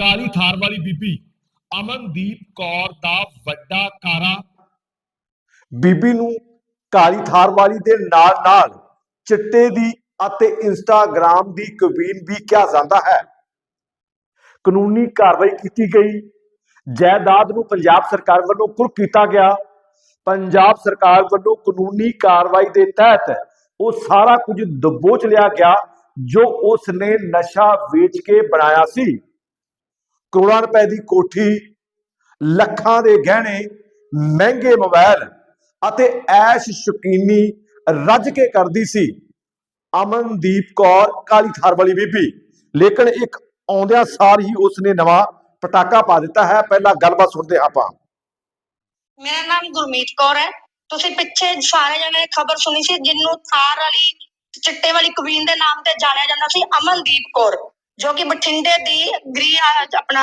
ਕਾਲੀ ਥਾਰ ਵਾਲੀ ਬੀਬੀ ਅਮਨਦੀਪ ਕੌਰ ਦਾ ਵੱਡਾ ਕਾਰਾ। ਬੀਬੀ ਨੂੰ ਕਾਲੀ ਥਾਰ ਵਾਲੀ ਦੇ ਨਾਲ ਨਾਲ ਚਿੱਟੇ ਦੀ ਅਤੇ ਇੰਸਟਾਗ੍ਰਾਮ ਦੀ ਕਵੀਨ ਵੀ ਕਿਹਾ ਜਾਂਦਾ ਹੈ। ਕਾਨੂੰਨੀ ਕਾਰਵਾਈ ਕੀਤੀ ਗਈ। ਜਾਇਦਾਦ ਨੂੰ ਪੰਜਾਬ ਸਰਕਾਰ ਵੱਲੋਂ ਕੁਰਕ ਕੀਤਾ ਗਿਆ। ਪੰਜਾਬ ਸਰਕਾਰ ਵੱਲੋਂ ਕਾਨੂੰਨੀ ਕਾਰਵਾਈ ਦੇ ਤਹਿਤ ਉਹ ਸਾਰਾ ਕੁਝ ਦਬੋਚ ਲਿਆ ਗਿਆ, ਜੋ ਉਸ ਨੇ ਨਸ਼ਾ ਵੇਚ ਕੇ ਬਣਾਇਆ ਸੀ। ਕਰੋੜਾਂ ਰੁਪਏ ਦੀ ਕੋਠੀ, ਲੱਖਾਂ ਦੇ ਗਹਿਣੇ, ਮਹਿੰਗੇ ਮੋਬਾਈਲ ਅਤੇ ਐਸ਼ ਸ਼ੁਕੀਨੀ ਰੱਜ ਕੇ ਕਰਦੀ ਸੀ। ਅਮਨਦੀਪ ਕੌਰ, ਕਾਲੀ ਥਾਰ ਵਾਲੀ ਬੀਬੀ। ਲੇਕਿਨ ਇੱਕ ਆਉਂਦਿਆਂ ਸਾਰ ਹੀ ਉਸ ਨਵਾਂ ਪਟਾਕਾ ਪਾ ਦਿੱਤਾ ਹੈ। ਪਹਿਲਾਂ ਗੱਲਬਾਤ ਸੁਣਦੇ ਹਾਂ ਆਪਾਂ। ਮੇਰਾ ਨਾਮ ਗੁਰਮੀਤ ਕੌਰ ਹੈ। ਤੁਸੀਂ ਪਿੱਛੇ ਸਾਰੇ ਜਣੇ ਖਬਰ ਸੁਣੀ ਸੀ ਜਿਹਨੂੰ ਥਾਰ ਵਾਲੀ, ਚਿੱਟੇ ਵਾਲੀ ਕੁਵੀਨ ਦੇ ਨਾਮ ਤੇ ਜਾਣਿਆ ਜਾਂਦਾ ਸੀ, ਅਮਨਦੀਪ ਕੌਰ। ਜੋ ਕਿ ਬਠਿੰਡੇ ਦੀ ਗ੍ਰੀ ਆਪਣਾ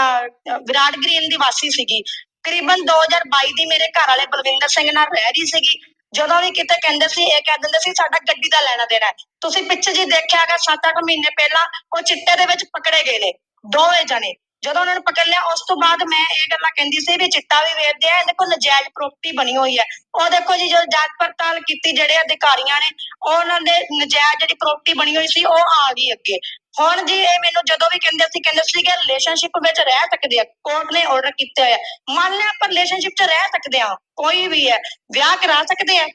ਵਿਰਾਟ ਗ੍ਰੀਨ ਦੀ ਵਾਸੀ ਸੀਗੀ। ਕਰੀਬਨ 2022 ਦੀ ਮੇਰੇ ਘਰ ਵਾਲੇ ਬਲਵਿੰਦਰ ਸਿੰਘ ਨਾਲ ਰਹਿ ਰਹੀ ਸੀਗੀ। ਜਦੋਂ ਵੀ ਕਿਤੇ ਕਹਿੰਦੇ ਸੀ, ਇਹ ਕਹਿ ਦਿੰਦੇ ਸੀ, ਸਾਡਾ ਗੱਡੀ ਦਾ ਲੈਣਾ ਦੇਣਾ ਹੈ। ਤੁਸੀਂ ਪਿੱਛੇ ਜੀ ਦੇਖਿਆਗਾ 7-8 ਮਹੀਨੇ ਪਹਿਲਾਂ ਉਹ ਚਿੱਟੇ ਦੇ ਵਿੱਚ ਪਕੜੇ ਗਏ ਨੇ, ਦੋਵੇਂ ਜਣੇ। ਜਦੋਂ ਉਹਨਾਂ ਨੂੰ ਪਕੜ ਲਿਆ, ਉਸ ਤੋਂ ਬਾਅਦ ਮੈਂ ਇਹ ਗੱਲਾਂ ਕਹਿੰਦੀ ਸੀ ਵੀ ਚਿੱਟਾ ਵੀ ਵੇਚਦੇ ਆ, ਇਹਦੇ ਕੋਲ ਨਜਾਇਜ਼ ਪ੍ਰਾਪਰਟੀ ਬਣੀ ਹੋਈ ਹੈ। ਉਹ ਦੇਖੋ ਜੀ ਜਦੋਂ ਜਾਂਚ ਪੜਤਾਲ ਕੀਤੀ, ਜਿਹੜੇ ਅਧਿਕਾਰੀਆਂ ਨੇ ਉਹਨਾਂ ਦੇ ਨਜਾਇਜ਼ ਜਿਹੜੀ ਪ੍ਰਾਪਰਟੀ ਬਣੀ ਹੋਈ ਸੀ, ਉਹ ਆ ਗਈ ਅੱਗੇ। ਹੁਣ ਜੀ ਇਹ ਮੈਨੂੰ ਜਦੋਂ ਵੀ ਕਹਿੰਦੇ ਸੀ ਕਹਿੰਦੇ ਸੀਗੇ ਕਿ ਰਿਲੇਸ਼ਨਸ਼ਿਪ ਵਿੱਚ ਰਹਿ ਸਕਦੇ ਆ ਕੋਰਟ ਨੇ ਆਰਡਰ ਕੀਤਾ ਹੋਇਆ। ਮੰਨ ਲਿਆ ਆਪਾਂ ਰਿਲੇਸ਼ਨਸ਼ਿਪ 'ਚ ਰਹਿ ਸਕਦੇ ਆ ਕੋਈ ਵੀ ਹੈ, ਵਿਆਹ ਕਰਾ ਸਕਦੇ ਆ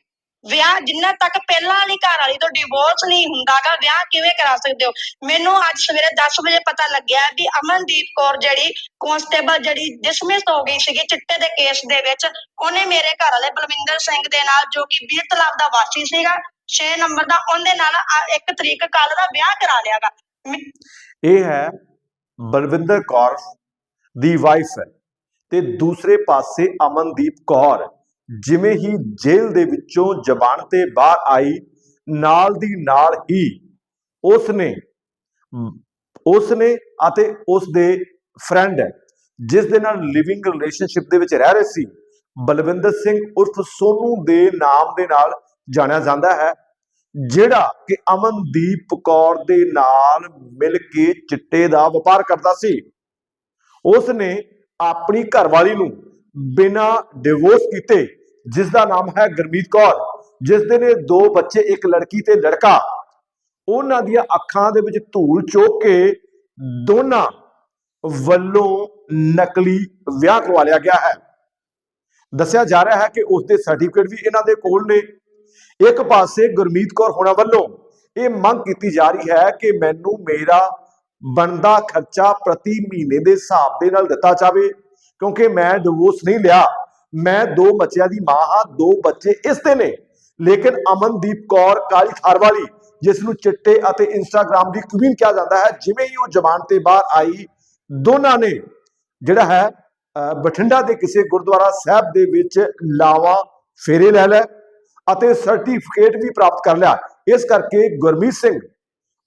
ਵਿਆਹ ਜਿੰਨਾ ਤੱਕ ਪਹਿਲਾਂ ਵਾਲੀ ਘਰ ਵਾਲੀ ਤੋਂ ਡਿਵੋਰਸ ਨਹੀਂ ਹੁੰਦਾਗਾ, ਵਿਆਹ ਕਿਵੇਂ ਕਰਾ ਸਕਦੇ ਹੋ? ਮੈਨੂੰ ਅੱਜ ਸਵੇਰੇ 10 ਵਜੇ ਪਤਾ ਲੱਗਿਆ ਵੀ ਅਮਨਦੀਪ ਕੌਰ ਜਿਹੜੀ ਕਨਸਟੇਬਲ ਜਿਹੜੀ ਡਿਸਮਿਸ ਹੋ ਗਈ ਸੀਗੀ ਚਿੱਟੇ ਦੇ ਕੇਸ ਦੇ ਵਿੱਚ, ਉਹਨੇ ਮੇਰੇ ਘਰ ਵਾਲੇ ਬਲਵਿੰਦਰ ਸਿੰਘ ਦੇ ਨਾਲ ਜੋ ਕਿ 20 ਤਲਾਬ ਦਾ ਵਾਸੀ ਸੀਗਾ 6 ਨੰਬਰ ਦਾ, ਉਹਦੇ ਨਾਲ ਇੱਕ ਤਰੀਕ ਕੱਲ ਦਾ ਵਿਆਹ ਕਰਾ ਲਿਆਗਾ। ਇਹ ਹੈ ਬਲਵਿੰਦਰ ਕੌਰ ਦੀ ਵਾਈਫ ਹੈ ਤੇ ਦੂਸਰੇ ਪਾਸੇ ਅਮਨਦੀਪ ਕੌਰ ਜਿਵੇਂ ਹੀ ਜੇਲ੍ਹ ਦੇ ਵਿੱਚੋਂ ਜ਼ਬਾਨ ਤੇ ਬਾਹਰ ਆਈ ਨਾਲ ਦੀ ਨਾਲ ਹੀ ਉਸ ਨੇ ਉਸ ਨੇ ਅਤੇ ਉਸ ਦੇ ਫਰੈਂਡ ਜਿਸ ਦੇ ਨਾਲ ਲਿਵਿੰਗ ਰਿਲੇਸ਼ਨਸ਼ਿਪ ਦੇ ਵਿੱਚ ਰਹਿ ਰਹੇ ਸੀ ਬਲਵਿੰਦਰ ਸਿੰਘ ਉਰਫ ਸੋਨੂ ਦੇ ਨਾਮ ਦੇ ਨਾਲ ਜਾਣਿਆ ਜਾਂਦਾ ਹੈ। ਜਿਹੜਾ ਕਿ ਅਮਨਦੀਪ ਕੌਰ ਦੇ ਨਾਲ ਮਿਲ ਕੇ ਚਿੱਟੇ ਦਾ ਵਪਾਰ ਕਰਦਾ ਸੀ। ਉਸ ਨੇ ਆਪਣੀ ਘਰਵਾਲੀ ਨੂੰ ਬਿਨਾਂ ਡਿਵੋਰਸ ਕੀਤੇ ਜਿਸ ਦਾ ਨਾਮ ਹੈ ਗੁਰਮੀਤ ਕੌਰ ਜਿਸ ਦੇ ਨੇ ਦੋ ਬੱਚੇ, ਇੱਕ ਲੜਕੀ ਤੇ ਲੜਕਾ, ਉਹਨਾਂ ਦੀਆਂ ਅੱਖਾਂ ਦੇ ਵਿੱਚ ਧੂਲ ਚੋਕ ਕੇ ਦੋਨਾਂ ਵੱਲੋਂ ਨਕਲੀ ਵਿਆਹ ਕਰਵਾ ਲਿਆ ਗਿਆ ਹੈ। ਦੱਸਿਆ ਜਾ ਰਿਹਾ ਹੈ ਕਿ ਉਸ ਦੇ ਸਰਟੀਫਿਕੇਟ ਵੀ ਇਹਨਾਂ ਦੇ ਕੋਲ ਨੇ। ਇੱਕ ਪਾਸੇ ਗੁਰਮੀਤ ਕੌਰ ਹੋਣਾ ਵੱਲੋਂ ਇਹ ਮੰਗ ਕੀਤੀ ਜਾ ਰਹੀ ਹੈ ਕਿ ਮੈਨੂੰ ਮੇਰਾ ਬਣਦਾ ਖਰਚਾ ਪ੍ਰਤੀ ਮਹੀਨੇ ਦੇ ਹਿਸਾਬ ਦੇ ਨਾਲ ਦਿੱਤਾ ਜਾਵੇ, ਕਿਉਂਕਿ ਮੈਂ ਡਿਵੋਰਸ ਨਹੀਂ ਲਿਆ। ਮੈਂ ਦੋ ਬੱਚਿਆਂ ਦੀ ਮਾਂ ਹਾਂ, ਦੋ ਬੱਚੇ ਇਸ ਦੇ ਨੇ। ਲੇਕਿਨ ਅਮਨਦੀਪ ਕੌਰ ਕਾਲੀ ਥਾਰ ਵਾਲੀ ਜਿਸ ਨੂੰ ਚਿੱਟੇ ਅਤੇ ਇੰਸਟਾਗ੍ਰam ਦੀ ਕੁਈਨ ਕਿਹਾ ਜਾਂਦਾ ਹੈ, ਜਿਵੇਂ ਹੀ ਉਹ ਜ਼ਬਾਨ ਤੇ ਬਾਹਰ ਆਈ, ਦੋਨਾਂ ਨੇ ਜਿਹੜਾ ਹੈ, ਅਹ ਬਠਿੰਡਾ ਦੇ ਕਿਸੇ ਗੁਰਦੁਆਰਾ ਸਾਹਿਬ ਦੇ ਵਿੱਚ ਲਾਵਾ ਫੇਰੇ ਲੈ ਲੈ ਅਤੇ ਸਰਟੀਫਿਕੇਟ ਵੀ ਪ੍ਰਾਪਤ ਕਰ ਲਿਆ। ਇਸ ਕਰਕੇ ਗੁਰਮੀਤ ਸਿੰਘ,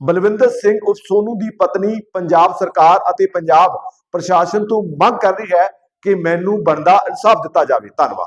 ਬਲਵਿੰਦਰ ਸਿੰਘ ਉਸ ਸੋਨੂ ਦੀ ਪਤਨੀ ਪੰਜਾਬ ਸਰਕਾਰ ਅਤੇ ਪੰਜਾਬ ਪ੍ਰਸ਼ਾਸਨ ਤੋਂ ਮੰਗ ਕਰ ਰਹੀ ਹੈ ਕਿ ਮੈਨੂੰ ਬਣਦਾ ਇਨਸਾਫ ਦਿੱਤਾ ਜਾਵੇ। ਧੰਨਵਾਦ।